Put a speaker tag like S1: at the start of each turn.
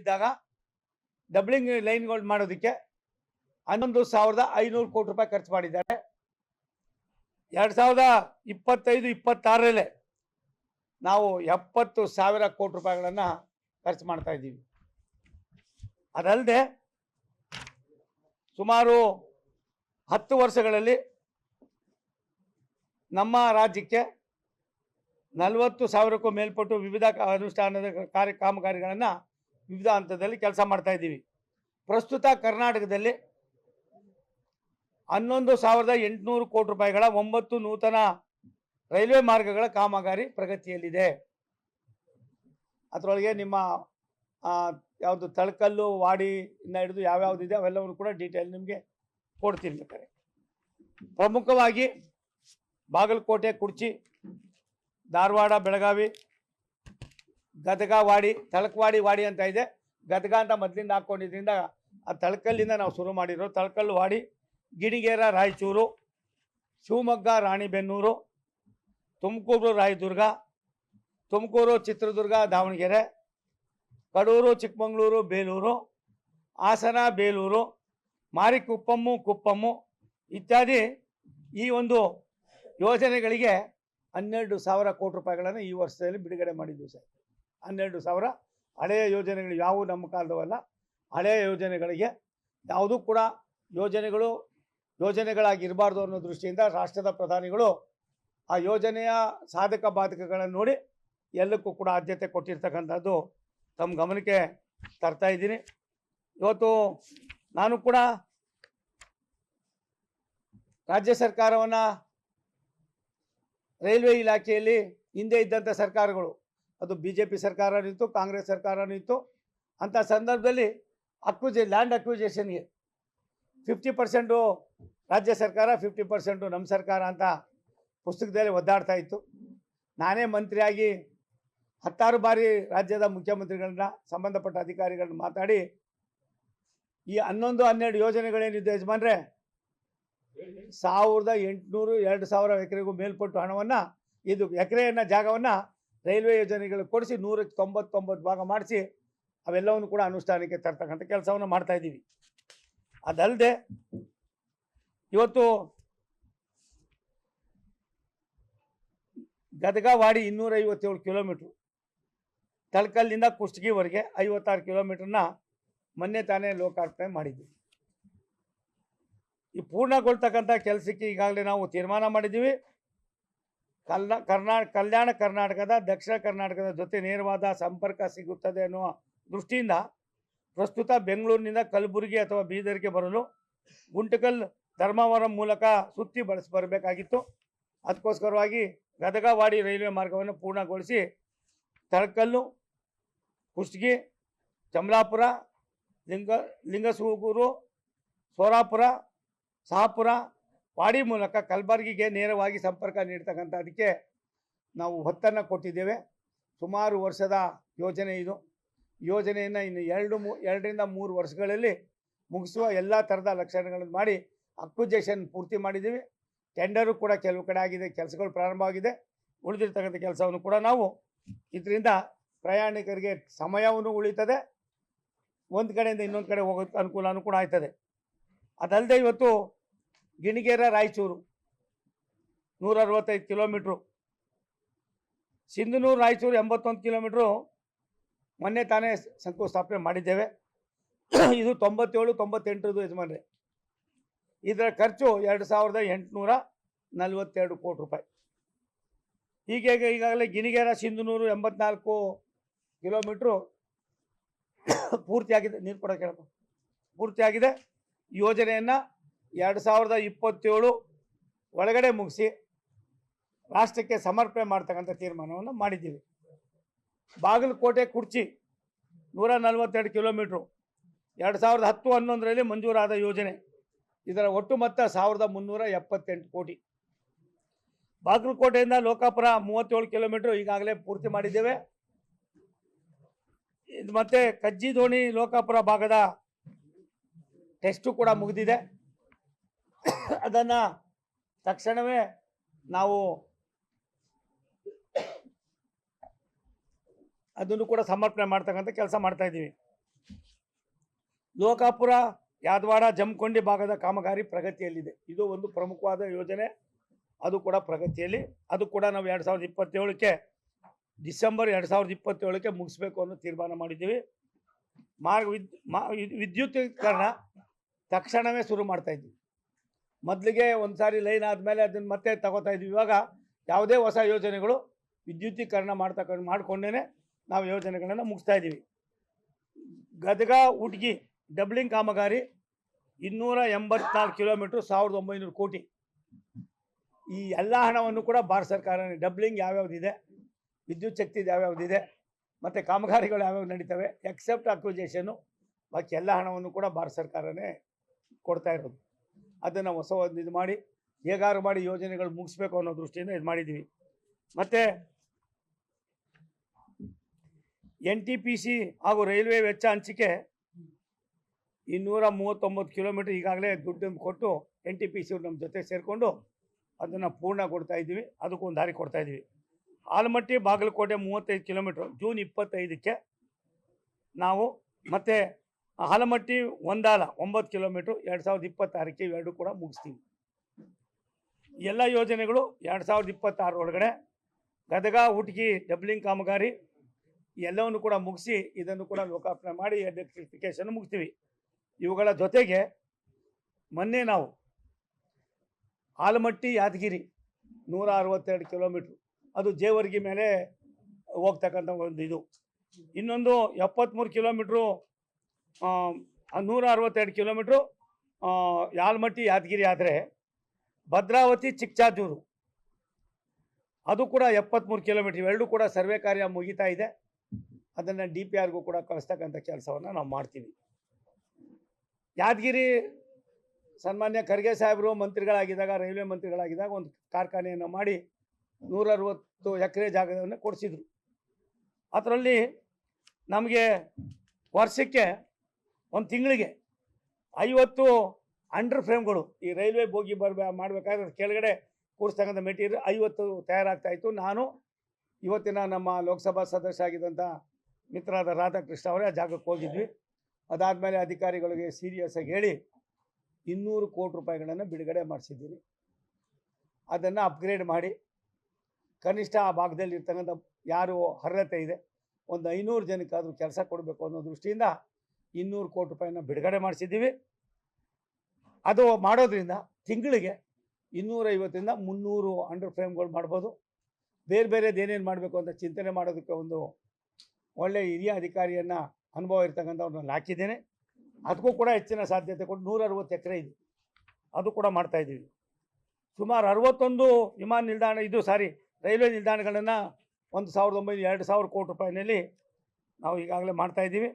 S1: ಇದ್ದಾಗ ಡಬ್ಲಿಂಗ್ ಲೈನ್ಗಳು ಮಾಡೋದಕ್ಕೆ ಹನ್ನೊಂದು ಸಾವಿರದ ಐನೂರು ಕೋಟಿ ರೂಪಾಯಿ ಖರ್ಚು ಮಾಡಿದ್ದಾರೆ. ಎರಡು ಸಾವಿರದ ಇಪ್ಪತ್ತೈದು, ಇಪ್ಪತ್ತಾರರಲ್ಲೇ ನಾವು ಎಪ್ಪತ್ತು ಸಾವಿರ ಕೋಟಿ ರೂಪಾಯಿಗಳನ್ನು ಖರ್ಚು ಮಾಡ್ತಾ ಇದ್ದೀವಿ. ಅದಲ್ಲದೆ ಸುಮಾರು ಹತ್ತು ವರ್ಷಗಳಲ್ಲಿ ನಮ್ಮ ರಾಜ್ಯಕ್ಕೆ ನಲವತ್ತು ಸಾವಿರಕ್ಕೂ ಮೇಲ್ಪಟ್ಟು ವಿವಿಧ ಅನುಷ್ಠಾನದ ಕಾರ್ಯ, ಕಾಮಗಾರಿಗಳನ್ನು ವಿವಿಧ ಹಂತದಲ್ಲಿ ಕೆಲಸ ಮಾಡ್ತಾ ಇದ್ದೀವಿ. ಪ್ರಸ್ತುತ ಕರ್ನಾಟಕದಲ್ಲಿ ಹನ್ನೊಂದು ಸಾವಿರದ ಎಂಟುನೂರು ಕೋಟಿ ರೂಪಾಯಿಗಳ ಒಂಬತ್ತು ನೂತನ ರೈಲ್ವೆ ಮಾರ್ಗಗಳ ಕಾಮಗಾರಿ ಪ್ರಗತಿಯಲ್ಲಿದೆ. ಅದರೊಳಗೆ ನಿಮ್ಮ ಯಾವುದು ತಳಕಲ್ಲು, ವಾಡಿ ಇಂದ ಹಿಡಿದು ಯಾವ್ಯಾವುದಿದೆ ಅವೆಲ್ಲವನ್ನು ಕೂಡ ಡೀಟೇಲ್ ನಿಮಗೆ ಕೊಡ್ತೀನಿ ಬೇಕಾದ್ರೆ. ಪ್ರಮುಖವಾಗಿ ಬಾಗಲಕೋಟೆ ಕುರ್ಚಿ ಧಾರವಾಡ, ಬೆಳಗಾವಿ ಗದಗ ವಾಡಿ ತಳಕವಾಡಿ ವಾಡಿ ಅಂತ ಇದೆ. ಗದಗ ಅಂತ ಮೊದಲಿಂದ ಹಾಕ್ಕೊಂಡಿದ್ರಿಂದ ಆ ತಳಕಲ್ಲಿಂದ ನಾವು ಶುರು ಮಾಡಿರೋ ತಳಕಲ್ಲು ವಾಡಿ, ಗಿಡಿಗೇರ, ರಾಯಚೂರು, ಶಿವಮೊಗ್ಗ, ರಾಣಿಬೆನ್ನೂರು, ತುಮಕೂರು, ರಾಯದುರ್ಗ, ತುಮಕೂರು, ಚಿತ್ರದುರ್ಗ, ದಾವಣಗೆರೆ, ಕಡೂರು, ಚಿಕ್ಕಮಗಳೂರು, ಬೇಲೂರು, ಹಾಸನ, ಬೇಲೂರು, ಮಾರಿಕುಪ್ಪಮ್ಮು, ಕುಪ್ಪಮ್ಮು ಇತ್ಯಾದಿ ಈ ಒಂದು ಯೋಜನೆಗಳಿಗೆ ಹನ್ನೆರಡು ಸಾವಿರ ಕೋಟಿ ರೂಪಾಯಿಗಳನ್ನು ಈ ವರ್ಷದಲ್ಲಿ ಬಿಡುಗಡೆ ಮಾಡಿದ್ದೀವಿ ಸರ್. ಹನ್ನೆರಡು ಸಾವಿರ. ಹಳೆಯ ಯೋಜನೆಗಳು ಯಾವುವು ನಮ್ಮ ಕಾಲದವಲ್ಲ. ಹಳೆಯ ಯೋಜನೆಗಳಿಗೆ ಯಾವುದೂ ಕೂಡ ಯೋಜನೆಗಳು, ಯೋಜನೆಗಳಾಗಿರಬಾರ್ದು ಅನ್ನೋ ದೃಷ್ಟಿಯಿಂದ ರಾಷ್ಟ್ರದ ಪ್ರಧಾನಿಗಳು ಆ ಯೋಜನೆಯ ಸಾಧಕ ಬಾಧಕಗಳನ್ನು ನೋಡಿ ಎಲ್ಲಕ್ಕೂ ಕೂಡ ಆದ್ಯತೆ ಕೊಟ್ಟಿರ್ತಕ್ಕಂಥದ್ದು ತಮ್ಮ ಗಮನಕ್ಕೆ ತರ್ತಾ ಇದ್ದೀನಿ. ಇವತ್ತು ನಾನು ಕೂಡ ರಾಜ್ಯ ಸರ್ಕಾರವನ್ನು ರೈಲ್ವೆ ಇಲಾಖೆಯಲ್ಲಿ ಹಿಂದೆ ಇದ್ದಂಥ ಸರ್ಕಾರಗಳು ಅದು ಬಿ ಜೆ ಪಿ ಸರ್ಕಾರನೂ ಇತ್ತು ಕಾಂಗ್ರೆಸ್ ಸರ್ಕಾರನೂ ಇತ್ತು ಅಂಥ ಸಂದರ್ಭದಲ್ಲಿ ಅಕ್ವಿಜೆ ಲ್ಯಾಂಡ್ ಅಕ್ವಿಜೇಷನ್ಗೆ ಫಿಫ್ಟಿ ಪರ್ಸೆಂಟು ರಾಜ್ಯ ಸರ್ಕಾರ ಫಿಫ್ಟಿ ಪರ್ಸೆಂಟು ನಮ್ಮ ಸರ್ಕಾರ ಅಂತ ಪುಸ್ತಕದಲ್ಲಿ ಒದ್ದಾಡ್ತಾ ಇತ್ತು. ನಾನೇ ಮಂತ್ರಿಯಾಗಿ ಹತ್ತಾರು ಬಾರಿ ರಾಜ್ಯದ ಮುಖ್ಯಮಂತ್ರಿಗಳನ್ನ, ಸಂಬಂಧಪಟ್ಟ ಅಧಿಕಾರಿಗಳನ್ನ ಮಾತಾಡಿ, ಈ ಹನ್ನೊಂದು, ಹನ್ನೆರಡು ಯೋಜನೆಗಳೇನಿದೆ ಯಜಮಾನ್ರೆ, ಸಾವಿರದ ಎಂಟುನೂರು, ಎರಡು ಸಾವಿರ ಎಕರೆಗೂ ಮೇಲ್ಪಟ್ಟು ಹಣವನ್ನು, ಇದು ಎಕರೆಯನ್ನ ಜಾಗವನ್ನು ರೈಲ್ವೆ ಯೋಜನೆಗಳು ಕೊಡಿಸಿ ನೂರಕ್ಕೆ ತೊಂಬತ್ತೊಂಬತ್ತು ಭಾಗ ಮಾಡಿಸಿ ಅವೆಲ್ಲವನ್ನು ಕೂಡ ಅನುಷ್ಠಾನಕ್ಕೆ ತರ್ತಕ್ಕಂಥ ಕೆಲಸವನ್ನು ಮಾಡ್ತಾ ಇದ್ದೀವಿ. ಅದಲ್ಲದೆ ಇವತ್ತು ಗದಗ ವಾಡಿ ಇನ್ನೂರ ಐವತ್ತೇಳು ಕಿಲೋಮೀಟ್ರು, ತಳಕಲ್ಲಿಂದ ಕುಷ್ಟಗಿವರೆಗೆ ಐವತ್ತಾರು ಕಿಲೋಮೀಟ್ರನ್ನ ಮೊನ್ನೆ ತಾನೇ ಲೋಕಾರ್ಪಣೆ ಮಾಡಿದ್ವಿ. ಈ ಪೂರ್ಣಗೊಳ್ತಕ್ಕಂಥ ಕೆಲಸಕ್ಕೆ ಈಗಾಗಲೇ ನಾವು ತೀರ್ಮಾನ ಮಾಡಿದ್ದೀವಿ. ಕಲ್ನ ಕರ್ನಾಟಕ ಕಲ್ಯಾಣ ಕರ್ನಾಟಕದ, ದಕ್ಷಿಣ ಕರ್ನಾಟಕದ ಜೊತೆ ನೇರವಾದ ಸಂಪರ್ಕ ಸಿಗುತ್ತದೆ ಅನ್ನುವ ದೃಷ್ಟಿಯಿಂದ ಪ್ರಸ್ತುತ ಬೆಂಗಳೂರಿನಿಂದ ಕಲಬುರಗಿ ಅಥವಾ ಬೀದರ್ಗೆ ಬರಲು ಗುಂಟಕಲ್ ಧರ್ಮವರಂ ಮೂಲಕ ಸುತ್ತಿ ಬಳಸಿ, ಬರಬೇಕಾಗಿತ್ತು. ಅದಕ್ಕೋಸ್ಕರವಾಗಿ ಗದಗವಾಡಿ ರೈಲ್ವೆ ಮಾರ್ಗವನ್ನು ಪೂರ್ಣಗೊಳಿಸಿ ತಳಕಲ್ಲು ಕುಷ್ಟಗಿ ಚಮಲಾಪುರ ಲಿಂಗ, ಲಿಂಗಸೂಗೂರು, ಸೋರಾಪುರ ಶಹಾಪುರ ವಾಡಿ ಮೂಲಕ ಕಲಬುರಗಿಗೆ ನೇರವಾಗಿ ಸಂಪರ್ಕ ನೀಡ್ತಕ್ಕಂಥ ಅದಕ್ಕೆ ನಾವು ಹೊತ್ತನ್ನು ಕೊಟ್ಟಿದ್ದೇವೆ. ಸುಮಾರು ವರ್ಷದ ಯೋಜನೆ ಇದು. ಯೋಜನೆಯನ್ನು ಇನ್ನು ಎರಡು ಮೂ, ಎರಡರಿಂದ ಮೂರು ವರ್ಷಗಳಲ್ಲಿ ಮುಗಿಸುವ ಎಲ್ಲ ಥರದ ಲಕ್ಷಣಗಳನ್ನು ಮಾಡಿ ಅಕ್ವಿಜೇಷನ್ ಪೂರ್ತಿ ಮಾಡಿದ್ದೀವಿ. ಟೆಂಡರು ಕೂಡ ಕೆಲವು ಕಡೆ ಆಗಿದೆ, ಕೆಲಸಗಳು ಪ್ರಾರಂಭವಾಗಿದೆ ಉಳಿದಿರ್ತಕ್ಕಂಥ ಕೆಲಸವನ್ನು ಕೂಡ ನಾವು ಇದರಿಂದ ಪ್ರಯಾಣಿಕರಿಗೆ ಸಮಯವನ್ನು ಉಳಿತದೆ. ಒಂದು ಕಡೆಯಿಂದ ಇನ್ನೊಂದು ಕಡೆ ಹೋಗೋದಕ್ಕೆ ಅನುಕೂಲನೂ ಕೂಡ ಆಯ್ತದೆ. ಅದಲ್ಲದೆ ಇವತ್ತು ಗಿಣಿಗೇರ ರಾಯಚೂರು. ನೂರ ಅರವತ್ತೈದು ಕಿಲೋಮೀಟ್ರು. ಸಿಂಧನೂರು, ರಾಯಚೂರು ಎಂಬತ್ತೊಂದು ಕಿಲೋಮೀಟ್ರು ಮೊನ್ನೆ ತಾನೇ ಶಂಕುಸ್ಥಾಪನೆ ಮಾಡಿದ್ದೇವೆ. ಇದು ತೊಂಬತ್ತೇಳು ತೊಂಬತ್ತೆಂಟರದು ಯಜಮಾನ್ರೆ. ಇದರ ಖರ್ಚು ಎರಡು ಸಾವಿರದ ಎಂಟುನೂರ ನಲವತ್ತೆರಡು ಕೋಟಿ ರೂಪಾಯಿ. ಹೀಗೆ ಈಗಾಗಲೇ ಗಿಣಿಗೇರ, ಸಿಂಧನೂರು ಎಂಬತ್ನಾಲ್ಕು ಕಿಲೋಮೀಟ್ರು ಪೂರ್ತಿಯಾಗಿದೆ. ನೀರು ಕೊಡೋಕ್ಕೆ ಪೂರ್ತಿಯಾಗಿದೆ. ಯೋಜನೆಯನ್ನು ಎರಡು ಸಾವಿರದ ಇಪ್ಪತ್ತೇಳು ಒಳಗಡೆ ಮುಗಿಸಿ ರಾಷ್ಟ್ರಕ್ಕೆ ಸಮರ್ಪಣೆ ಮಾಡ್ತಕ್ಕಂಥ ತೀರ್ಮಾನವನ್ನು ಮಾಡಿದ್ದೀವಿ. ಬಾಗಲಕೋಟೆ ಕುರ್ಚಿ ನೂರ ನಲವತ್ತೆರಡು ಕಿಲೋಮೀಟ್ರು, ಎರಡು ಸಾವಿರದ ಹತ್ತು ಹನ್ನೊಂದರಲ್ಲಿ ಮಂಜೂರಾದ ಯೋಜನೆ, ಇದರ ಒಟ್ಟು ಮೊತ್ತ ಸಾವಿರದ ಮುನ್ನೂರ ಎಪ್ಪತ್ತೆಂಟು ಕೋಟಿ. ಬಾಗಲಕೋಟೆಯಿಂದ ಲೋಕಾಪುರ ಮೂವತ್ತೇಳು ಕಿಲೋಮೀಟ್ರ್ ಈಗಾಗಲೇ ಪೂರ್ತಿ ಮಾಡಿದ್ದೇವೆ. ಇದು ಮತ್ತೆ ಕಜ್ಜಿ ದೋಣಿ ಲೋಕಾಪುರ ಭಾಗದ ಟೆಸ್ಟು ಕೂಡ ಮುಗಿದಿದೆ. ಅದನ್ನು ತಕ್ಷಣವೇ ನಾವು ಅದನ್ನು ಕೂಡ ಸಮರ್ಪಣೆ ಮಾಡ್ತಕ್ಕಂಥ ಕೆಲಸ ಮಾಡ್ತಾ ಇದ್ದೀವಿ. ಲೋಕಾಪುರ, ಯಾದವಾಡ ಜಮ್ಕೊಂಡಿ ಭಾಗದ ಕಾಮಗಾರಿ ಪ್ರಗತಿಯಲ್ಲಿದೆ. ಇದು ಒಂದು ಪ್ರಮುಖವಾದ ಯೋಜನೆ. ಅದು ಕೂಡ ಪ್ರಗತಿಯಲ್ಲಿ. ಅದು ಕೂಡ ನಾವು ಎರಡು ಸಾವಿರದ ಇಪ್ಪತ್ತೇಳಕ್ಕೆ, ಡಿಸೆಂಬರ್ ಎರಡು ಸಾವಿರದ ಇಪ್ಪತ್ತೇಳಕ್ಕೆ ಮುಗಿಸ್ಬೇಕು ಅನ್ನೋ ತೀರ್ಮಾನ ಮಾಡಿದ್ದೀವಿ. ಮಾರ್ಗ ವಿದ್ಯುತ್ ಮಾ ವಿದ್- ತಕ್ಷಣವೇ ಶುರು ಮಾಡ್ತಾ ಇದ್ವಿ ಮೊದಲಿಗೆ ಒಂದು ಸಾರಿ ಲೈನ್ ಆದಮೇಲೆ ಅದನ್ನು ಮತ್ತೆ ತಗೋತಾ ಇದ್ವಿ. ಇವಾಗ ಯಾವುದೇ ಹೊಸ ಯೋಜನೆಗಳು ವಿದ್ಯುತೀಕರಣ ಮಾಡ್ತಕ್ಕ ಮಾಡಿಕೊಂಡೇ ನಾವು ಯೋಜನೆಗಳನ್ನು ಮುಗಿಸ್ತಾ ಇದ್ದೀವಿ. ಗದಗ, ಉಟ್ಗಿ, ಡಬ್ಲಿಂಗ್ ಕಾಮಗಾರಿ ಇನ್ನೂರ ಎಂಬತ್ನಾಲ್ಕು ಕಿಲೋಮೀಟ್ರ್ ಸಾವಿರದ ಒಂಬೈನೂರು ಕೋಟಿ. ಈ ಎಲ್ಲ ಹಣವನ್ನು ಕೂಡ ಭಾರತ ಸರ್ಕಾರ ಡಬ್ಲಿಂಗ್ ಯಾವ್ಯಾವ್ದಿದೆ, ವಿದ್ಯುತ್ ಶಕ್ತಿದು ಯಾವ್ಯಾವ್ದಿದೆ, ಮತ್ತು ಕಾಮಗಾರಿಗಳು ಯಾವ್ಯಾವ ನಡೀತವೆ ಎಕ್ಸೆಪ್ಟ್ ಅಕ್ವಿಜೇಷನು ಬಾಕಿ ಎಲ್ಲ ಹಣವನ್ನು ಕೂಡ ಭಾರತ ಸರ್ಕಾರನೇ ಕೊಡ್ತಾ ಇರೋದು. ಅದನ್ನು ಹೊಸ ಇದು ಮಾಡಿ ಹೇಗಾರು ಮಾಡಿ ಯೋಜನೆಗಳು ಮುಗಿಸ್ಬೇಕು ಅನ್ನೋ ದೃಷ್ಟಿಯಿಂದ ಇದು ಮಾಡಿದ್ದೀವಿ ಮತ್ತು ಎನ್ ಟಿ ಪಿ ಸಿ ಹಾಗೂ ರೈಲ್ವೆ ವೆಚ್ಚ ಹಂಚಿಕೆ ಇನ್ನೂರ ಮೂವತ್ತೊಂಬತ್ತು ಕಿಲೋಮೀಟ್ರ್ ಈಗಾಗಲೇ ದುಡ್ಡು ಕೊಟ್ಟು ಎನ್ ಟಿ ಪಿ ಸಿ ನಮ್ಮ ಜೊತೆ ಸೇರಿಕೊಂಡು ಅದನ್ನು ಪೂರ್ಣ ಕೊಡ್ತಾ ಇದ್ದೀವಿ. ಅದಕ್ಕೂ ಒಂದು ದಾರಿ ಕೊಡ್ತಾ ಇದ್ದೀವಿ. ಆಲಮಟ್ಟಿ ಬಾಗಲಕೋಟೆ ಮೂವತ್ತೈದು ಕಿಲೋಮೀಟ್ರ್ ಜೂನ್ ಇಪ್ಪತ್ತೈದಕ್ಕೆ ನಾವು ಮತ್ತು ಆಲಮಟ್ಟಿ ಒಂದಾಲ ಒಂಬತ್ತು ಕಿಲೋಮೀಟ್ರ್ ಎರಡು ಸಾವಿರದ ಇಪ್ಪತ್ತಾರಕ್ಕೆ ಇವೆರಡು ಕೂಡ ಮುಗಿಸ್ತೀವಿ. ಎಲ್ಲ ಯೋಜನೆಗಳು ಎರಡು ಸಾವಿರದ ಇಪ್ಪತ್ತಾರು ಒಳಗಡೆ. ಗದಗ ಹುಟ್ಕಿ ಡಬ್ಲಿಂಗ್ ಕಾಮಗಾರಿ ಎಲ್ಲವನ್ನು ಕೂಡ ಮುಗಿಸಿ ಇದನ್ನು ಕೂಡ ಲೋಕಾರ್ಪಣೆ ಮಾಡಿ ಎಲೆಕ್ಟ್ರಿಫಿಕೇಶನ್ ಮುಗಿಸ್ತೀವಿ. ಇವುಗಳ ಜೊತೆಗೆ ಮೊನ್ನೆ ನಾವು ಆಲಮಟ್ಟಿ, ಯಾದಗಿರಿ ನೂರ ಅರವತ್ತೆರಡು ಕಿಲೋಮೀಟ್ರ್. ಅದು ಜೇವರ್ಗಿ ಮೇಲೆ ಹೋಗ್ತಕ್ಕಂಥ ಒಂದು ಇದು. ಇನ್ನೊಂದು ಎಪ್ಪತ್ತ್ಮೂರು ಕಿಲೋಮೀಟ್ರು ನೂರ ಅರವತ್ತೆರಡು ಕಿಲೋಮೀಟ್ರು ಯಾಲ್ಮಟ್ಟಿ ಯಾದಗಿರಿ ಆದರೆ ಭದ್ರಾವತಿ ಚಿಕ್ಕಚಾದೂರು ಅದು ಕೂಡ ಎಪ್ಪತ್ತ್ಮೂರು ಕಿಲೋಮೀಟ್ರ್. ಇವೆರಡೂ ಕೂಡ ಸರ್ವೆ ಕಾರ್ಯ ಮುಗಿತಾ ಇದೆ. ಅದನ್ನು ಡಿ ಪಿ ಆರ್ಗೂ ಕೂಡ ಕಳಿಸ್ತಕ್ಕಂಥ ಕೆಲಸವನ್ನು ನಾವು ಮಾಡ್ತೀವಿ. ಯಾದಗಿರಿ ಸನ್ಮಾನ್ಯ ಖರ್ಗೆ ಸಾಹೇಬರು ಮಂತ್ರಿಗಳಾಗಿದ್ದಾಗ, ರೈಲ್ವೆ ಮಂತ್ರಿಗಳಾಗಿದ್ದಾಗ ಒಂದು ಕಾರ್ಖಾನೆಯನ್ನು ಮಾಡಿ ನೂರ ಅರವತ್ತು ಎಕರೆ ಜಾಗವನ್ನು ಕೊಡಿಸಿದರು. ಅದರಲ್ಲಿ ನಮಗೆ ವರ್ಷಕ್ಕೆ ಒಂದು ತಿಂಗಳಿಗೆ ಐವತ್ತು ಅಂಡರ್ ಫ್ರೇಮ್ಗಳು ಈ ರೈಲ್ವೆ ಬೋಗಿ ಬರ್ಬೇ ಮಾಡಬೇಕಾದ್ರೆ ಕೆಳಗಡೆ ಕೂರಿಸ್ತಕ್ಕಂಥ ಮೆಟೀರಿಯಲ್ ಐವತ್ತು ತಯಾರಾಗ್ತಾ ಇತ್ತು. ನಾನು ಇವತ್ತಿನ ನಮ್ಮ ಲೋಕಸಭಾ ಸದಸ್ಯ ಆಗಿದ್ದಂಥ ಮಿತ್ರರಾದ ರಾಧಾಕೃಷ್ಣ ಅವರೇ ಆ ಜಾಗಕ್ಕೆ ಹೋಗಿದ್ವಿ. ಅದಾದಮೇಲೆ ಅಧಿಕಾರಿಗಳಿಗೆ ಸೀರಿಯಸ್ ಆಗಿ ಹೇಳಿ ಇನ್ನೂರು ಕೋಟಿ ರೂಪಾಯಿಗಳನ್ನು ಬಿಡುಗಡೆ ಮಾಡಿಸಿದ್ದೀನಿ. ಅದನ್ನು ಅಪ್ಗ್ರೇಡ್ ಮಾಡಿ ಕನಿಷ್ಠ ಆ ಭಾಗದಲ್ಲಿ ಇರ್ತಕ್ಕಂಥ ಯಾರು ಅರ್ಹತೆ ಇದೆ, ಒಂದು ಐನೂರು ಜನಕ್ಕಾದರೂ ಕೆಲಸ ಕೊಡಬೇಕು ಅನ್ನೋ ದೃಷ್ಟಿಯಿಂದ ಇನ್ನೂರು ಕೋಟಿ ರೂಪಾಯಿನ ಬಿಡುಗಡೆ ಮಾಡಿಸಿದ್ದೀವಿ. ಅದು ಮಾಡೋದ್ರಿಂದ ತಿಂಗಳಿಗೆ ಇನ್ನೂರೈವತ್ತರಿಂದ ಮುನ್ನೂರು ಅಂಡರ್ ಫ್ರೇಮ್ಗಳು ಮಾಡ್ಬೋದು. ಬೇರೆ ಬೇರೆದು ಏನೇನು ಮಾಡಬೇಕು ಅಂತ ಚಿಂತನೆ ಮಾಡೋದಕ್ಕೆ ಒಂದು ಒಳ್ಳೆಯ ಹಿರಿಯ ಅಧಿಕಾರಿಯನ್ನು ಅನುಭವ ಇರ್ತಕ್ಕಂಥವ್ರನ್ನ ಹಾಕಿದ್ದೇನೆ. ಅದಕ್ಕೂ ಕೂಡ ಹೆಚ್ಚಿನ ಸಾಧ್ಯತೆ ಕೊಟ್ಟು ನೂರ ಅರವತ್ತು ಎಕರೆ ಇದೆ. ಅದು ಕೂಡ ಮಾಡ್ತಾಯಿದ್ದೀವಿ ಸುಮಾರು ಅರವತ್ತೊಂದು ವಿಮಾನ ನಿಲ್ದಾಣ, ಇದು ಸಾರಿ ರೈಲ್ವೆ ನಿಲ್ದಾಣಗಳನ್ನು ಒಂದು ಸಾವಿರದ ಒಂಬೈನೂರ ಎರಡು ಸಾವಿರ ಕೋಟಿ ರೂಪಾಯಿನಲ್ಲಿ ನಾವು ಈಗಾಗಲೇ ಮಾಡ್ತಾ ಇದ್ದೀವಿ.